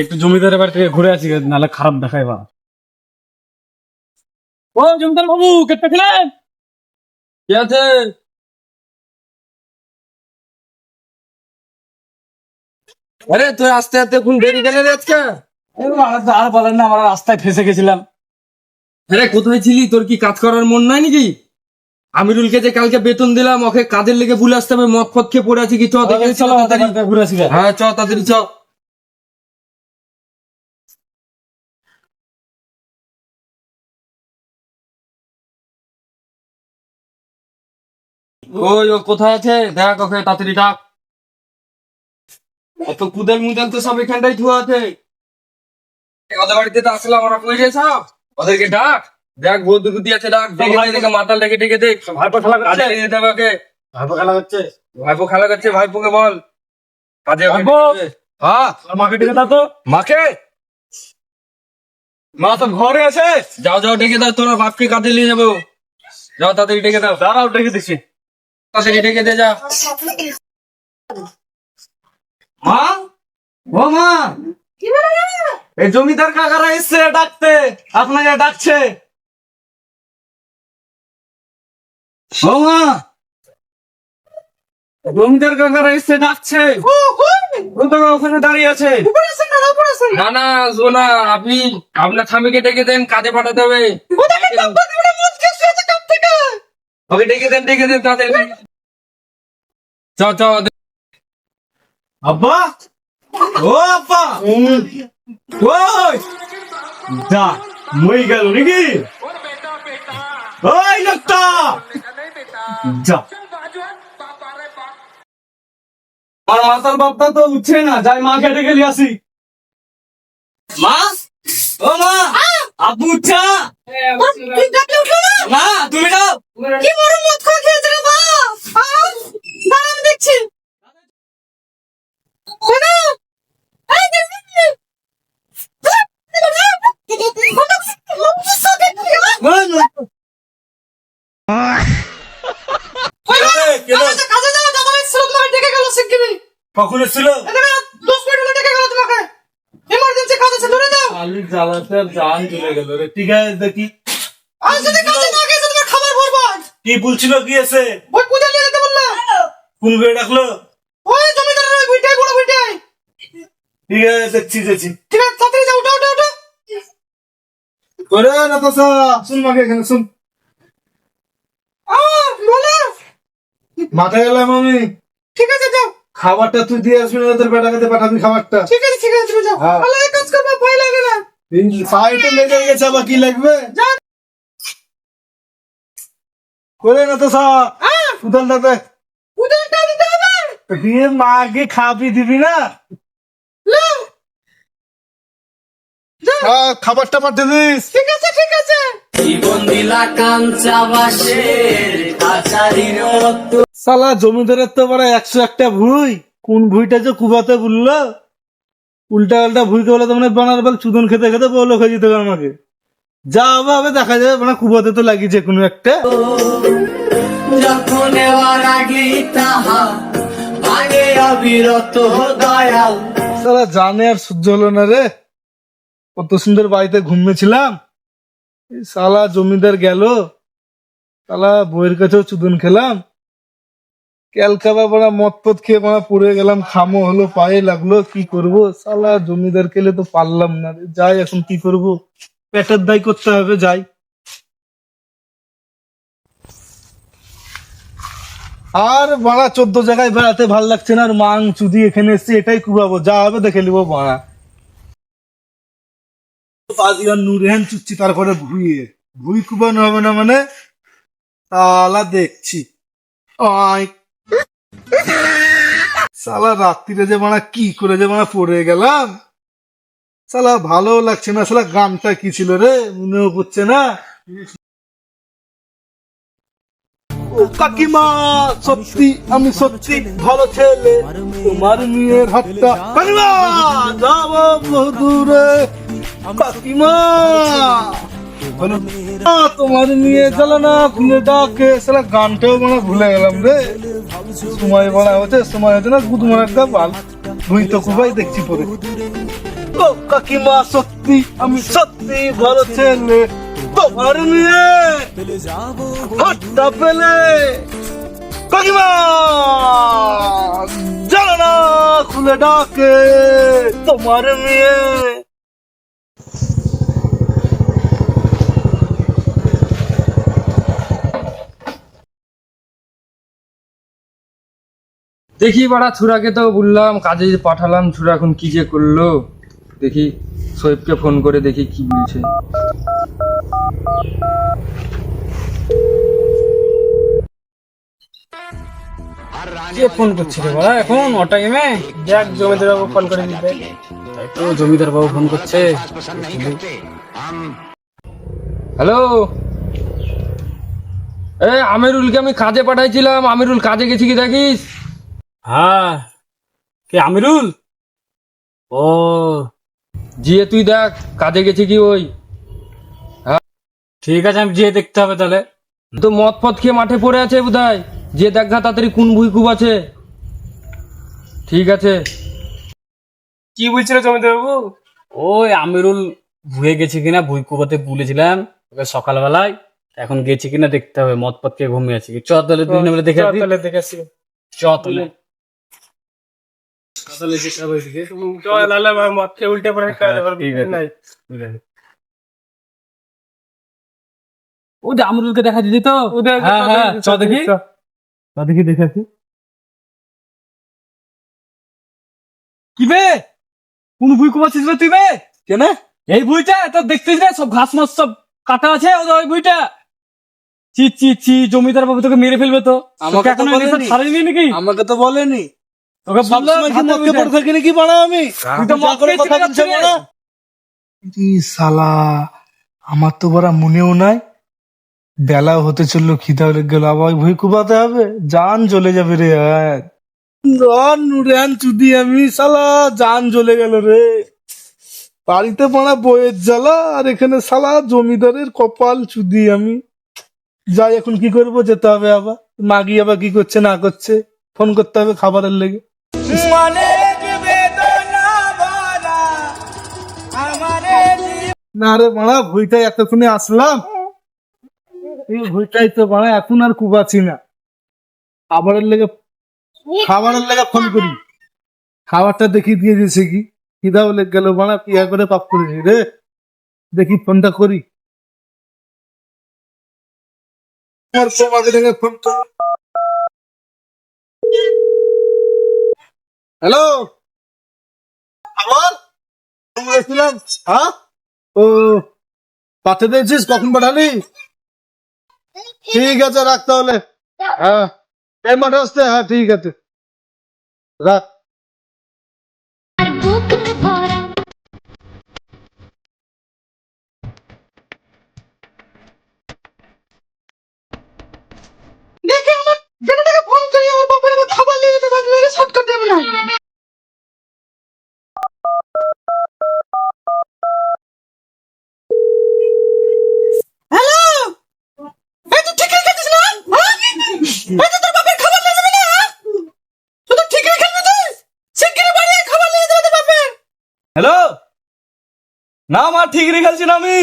একটু জমিদারের বাড়ি থেকে ঘুরে আসি নাহলে খারাপ দেখায় বা। ও জমিদার বাবু কেটে খেলেন কি আছে? আরে তুই আস্তে আস্তে কোন দেরি গেলে আজকে? আর বলেন না আমরা রাস্তায় ফেসে গেছিলাম। আরে কোথায় ছিলি? তোর কি কাজ করার মন নাই নাকি? আমিরুলকে যে কালকে বেতন দিলাম ওকে কাজের লেগে ভুলে আসতে হবে? মদ ফদ খেয়ে পড়ে আছে কি? চ দেখে চলো ঘুরে আসি। হ্যাঁ চ তাড়াতাড়ি চ। ওই ও কোথায় আছে? দেখ ওকে তাড়াতাড়ি ডাক। অত কুদেল মুদেল তো সব এখানটাই ধোয়া আছে। ওদের বাড়িতে তো আসলাম ওরা কই রে সব? ওদেরকে ডাক। দেখ বৌদ্ধ কুতি আছে ডাক। দেখে মাতাল ডেকে ডেকে দেখ ভাইপো খেলা করছে। হবে ওকে। ভাইপো খেলা করছে। ভাইপো খেলা করছে ভাইপোকে বল। কাজে ভাইপো। হ্যাঁ? মাকে ডেকে দাও তো। মাকে? মা তো ঘরে আছে। যাও যাও ডেকে দাও তোরা বাপকে কাজে নিয়ে যাব। যাও তাড়াতাড়ি ডেকে দাও। দাঁড়াও ডেকে দিচ্ছি। তাড়াতাড়ি ডেকে দে যা। মা? ও মা? এই জমিদার কাকারা এসছে ডাকতে। আপনাকে ডাকছে। ও মা? জমিদার কাকারা এসছে ডাকছে। ওখানে দাঁড়িয়ে আছে। না না আপনি আপনার স্বামীকে ডেকে দেন কাজে পাঠাতে হবে। ওকে ডেকে দেন ডেকে দেন তাড়াতাড়ি চ চ আব্বা ও আব্বা ওই যা মই গেল নাকি ওই লোকটা যা আর মাতাল বাপটা তো উঠছে না যাই মা কেটে গেলি আসি মা ও মা আব্বু উঠছে না? না তুমি যাও। কি বড় মদ খা খেয়েছে রে বাপ দাঁড়া আমি দেখছি। ছিল। কখন ধরে আলু জ্বালাতে আর জান চলে গেল রে। ঠিক আছে দেখি। আর যদি কাজে না গেছে, তোমার খাবার বরবাদ। কি বলছিল কি আছে ওই পূজা নিয়ে যেতে বললে। কোন করে ডাকলো ওই জমিদারের ওই বুইটাই, বড় বুইটাই। ঠিক আছে দেখছি দেখছি ঠিক আছে, তাড়াতাড়ি যাও, উঠো, উঠো, উঠো। ওরে নাতাশা শুন মাকে এখানে শুন আহ, বলো। মাথায় গেলাম আমি ঠিক আছে, যাও। খাবারটা তুই দিয়ে আসবি না তোর বেটা খেতে পাঠাবি খাবারটা ঠিক আছে, ঠিক আছে, তুমি যাও। হ্যাঁ। ভালো, কাজ করবা, ভয় লাগে না। সাইডে লেগে গেছে আবার কি লাগবে যাও। করে না তো উদালটা দিতে হবে। দিয়ে মাকে খাবি দিবি না? পাঠিয়ে দিস ঠিক আছে ঠিক আছে। সালা জমিদারের তো বড় একশো একটা ভুই। কোন ভুইটা যে কুবাতে বলল? উল্টা উল্টা ভুই বলে তো মানে বানার বল চুদন খেতে খেতে বলো খেয়ে যেতে আমাকে। যা হবে হবে দেখা যাবে মানে কুবাতে তো লাগিয়েছে কোনো একটা। যখন আগে তাহা ভাগে অবিরত দয়াল। সালা জানে আর সহ্য হলো না রে। কত সুন্দর বাড়িতে ঘুমিয়েছিলাম। সালা জমিদার গেল। সালা বইয়ের কাছেও চুদন খেলাম। ক্যালকাবা বড়া মদ পদ খেয়ে বড়া পড়ে গেলাম খামো হলো পায়ে লাগল কি করব? সালা জমিদার খেলে তো পারলাম না রে। যাই এখন কি করব? পেটের দায় করতে হবে, যাই। আর বাড়া চোদ্দ জায়গায় বেড়াতে ভালো লাগছে না, আর মাং চুদি এখানে এসছি, এটাই কুবাবো যা হবে দেখে নিবো বাড়া। নুরেহান চুচ্ছি, তারপরে ভুইয়ে ভুই কুবানো হবে না মানে? তালা দেখছি। সালা রাত্রিরে যে মানা কি করে যে মানা পড়ে গেলাম? সালা ভালো লাগছে না। সালা গানটা কি ছিল রে? মনেও করছে না। কাকিমা, সত্যি আমি সত্যি ভালো ছেলে। তোমার মেয়ের হাতটা কাকিমা যাব বহু দূরে। কাকিমা তোমার মেয়ে চলো না, খুলে ডাকে। সালা গানটাও মানে ভুলে গেলাম রে। সময় বলা হচ্ছে, সময় হচ্ছে না গুদ মারা একটা বাল। ভুই তো খুবই দেখছি পরে। কাকিমা, সত্যি, আমি সত্যি ভালো ছেলে। তোমার নিয়ে হাতটা পেলে। কাকিমা জানানা খুলে ডাকে, তোমার দেখি বাড়া, ছুরাকে তো বললাম, কাজে পাঠালাম, ছুরা এখন কি যে করল? দেখি সোহেবকে ফোন করে দেখি কি বলছে। কে ফোন করছিল বলা এখন ও টাইমে দেখ জমিদার বাবু ফোন করে দিতে তাই তো জমিদার বাবু ফোন করছে। হ্যালো এ আমিরুলকে আমি কাজে পাঠাইছিলাম। আমিরুল কাজে গেছি কি দেখিস? হ্যাঁ। কে আমিরুল? ও জিয়ে তুই দেখ কাজে গেছি কি ওই। ঠিক আছে আমি যেয়ে দেখতে হবে তাহলে। তো মদ ফদ খেয়ে মাঠে পড়ে আছে বোধহয়। যে দেখ তাড়াতাড়ি কোন ভুই খুব আছে। ঠিক আছে। কি বলছিল জমিদার বাবু ওই আমিরুল ভুয়ে গেছে কিনা ভুই কুবাতে বলেছিলাম ওকে সকালবেলায়। এখন গেছে কিনা দেখতে হবে মদ পথ খেয়ে ঘুমিয়ে আছে চ তাহলে দেখে আসি। দেখেছি চ তাহলে। তাহলে যেতে হবে ওইদিকে। লালা মতকে উল্টে পড়ে হ্যাঁ। নাই। ও যে আমিরুলকে দেখা দিদি তো? হ্যাঁ হ্যাঁ চ দেখি চ দেখি দেখে আসি। কি বে? কোন ভুই কুমাচ্ছিস রে তুই বে? কেন এই বইটা তো দেখতেছিস না সব ঘাস মাস সব কাটা আছে ওদের ওই বইটা চি চি চি জমিদার বাবু তোকে মেরে ফেলবে তো। আমাকে তো বলেনি। ছাড়েনি নাকি? আমাকে তো বলেনি। তোকে পড়ে থাকি নাকি বাড়া আমি? আমার তো বড়া মনেও নাই। বেলাও হতে চলল খিদা লেগে গেল আবার ভুই কুবাতে হবে। জান চলে যাবে রে জান নুরান চুদি আমি শালা জান চলে গেল রে। বাড়িতে পড়া বইয়ের জ্বালা আর এখানে সালা জমিদারের কপাল চুদি আমি। যাই এখন কি করব যেতে হবে আবার। মাগি আবার কি করছে না করছে ফোন করতে হবে খাবারের লেগে। না রে মারা ভুইটাই এতক্ষণে আসলাম। এই ভুইটাই তো মারা এখন আর কুবাছি না। খাবারের লেগে খাবারের লেগে ফোন করি। খাবারটা দেখি দিয়ে দিয়েছে কি? খিদা বলে গেল মারা পিয়া করে পাপ করেছি রে? দেখি ফোনটা করি। তোমাকে দেখে ফোন হ্যালো? আমার ফোন হ্যাঁ? ও পাঠিয়ে দিয়েছিস? কখন পাঠালি? ঠিক আছে রাখ তাহলে। হ্যাঁ। এই মাঠে আসতে হ্যাঁ ঠিক আছে। রাখ। হ্যালো? না মা ঠিক রেখেছি না আমি।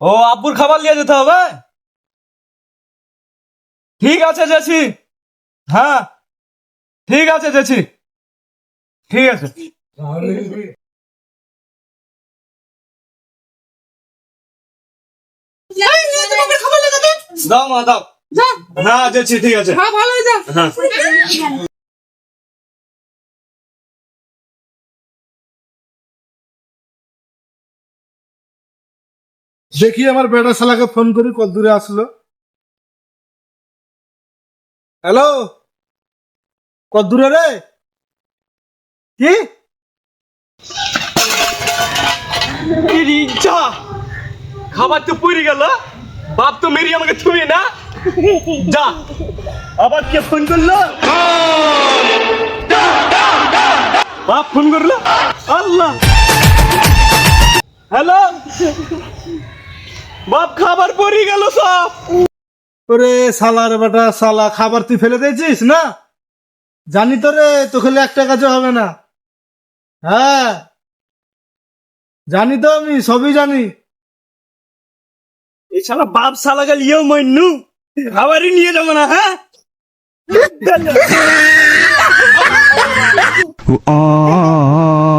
ও আব্বুর খাবার নিয়ে যেতে হবে? ঠিক আছে জেছি হ্যাঁ ঠিক আছে জেছি ঠিক আছে। দাও মা দাও। যা হ্যাঁ জেছি ঠিক আছে। হ্যাঁ ভালো হয়ে। যা দেখি আমার বেটা শালাকে ফোন করি, কত দূরে আসলো। হ্যালো কত দূরে রে? কি? যা খাবার তো পুড়ে গেল। বাপ তো মেরি আমাকে থুয়ে না। যা। আবার কে ফোন করল? বাপ ফোন করল? আল্লাহ। হ্যালো বাপ খাবার পরে গেল সব ওরে সালার বেটা সালা খাবার তুই ফেলে দিয়েছিস না জানি তো রে তো খেলে একটা কাজও হবে না হ্যাঁ জানি তো আমি সবই জানি এছাড়া বাপ সালা গেল ইয়ে মাইনু খাবারই নিয়ে যাব না হ্যাঁ Oh,